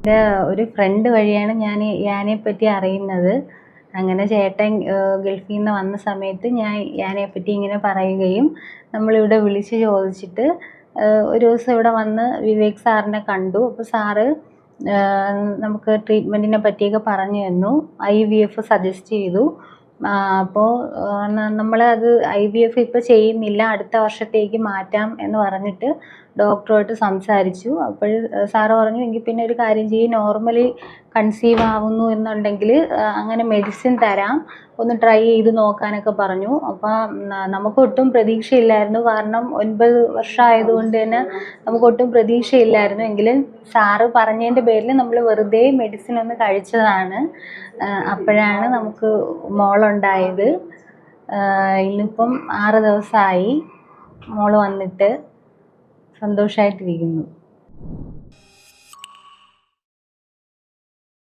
എന്റെ ഒരു ഫ്രണ്ട് വഴിയാണ് ഞാൻ യാനയെ പറ്റി അറിയുന്നത്. അങ്ങനെ ചേട്ടൻ ഗൾഫിൽ നിന്ന് വന്ന സമയത്ത് ഞാൻ യാനയെ പറ്റി ഇങ്ങനെ പറയുകയും നമ്മളിവിടെ വിളിച്ച് ചോദിച്ചിട്ട് ഒരു ദിവസം ഇവിടെ വന്ന് വിവേക് സാറിനെ കണ്ടു. അപ്പോൾ സാറ് നമുക്ക് ട്രീറ്റ്മെന്റിനെ പറ്റിയൊക്കെ പറഞ്ഞു തന്നു. ഐ വി എഫ് സജസ്റ്റ് ചെയ്തു. അപ്പോൾ നമ്മൾ അത് ഐ വി എഫ് ഇപ്പോൾ ചെയ്യുന്നില്ല. അടുത്ത വർഷത്തേക്ക് മാറ്റാം എന്ന് പറഞ്ഞിട്ട് ഡോക്ടറുമായിട്ട് സംസാരിച്ചു. അപ്പോൾ സാറ് പറഞ്ഞു എങ്കിൽ പിന്നെ ഒരു കാര്യം ചെയ്യ്. നോർമലി കൺസീവ് ആവുന്നു എന്നുണ്ടെങ്കിൽ അങ്ങനെ മെഡിസിൻ തരാം. ഒന്ന് ട്രൈ ചെയ്ത് നോക്കാനൊക്കെ പറഞ്ഞു. അപ്പം നമുക്കൊട്ടും പ്രതീക്ഷയില്ലായിരുന്നു. കാരണം ഒൻപത് വർഷമായതുകൊണ്ട് തന്നെ നമുക്കൊട്ടും പ്രതീക്ഷയില്ലായിരുന്നു. എങ്കിലും സാറ് പറഞ്ഞതിന്റെ പേരിൽ നമ്മൾ വെറുതെ മെഡിസിൻ ഒന്ന് കഴിച്ചതാണ്. അപ്പോഴാണ് നമുക്ക് മോളുണ്ടായത്. ഇന്നിപ്പം ആറ് ദിവസമായി മോൾ വന്നിട്ട് സന്തോഷമായിട്ടിരിക്കുന്നു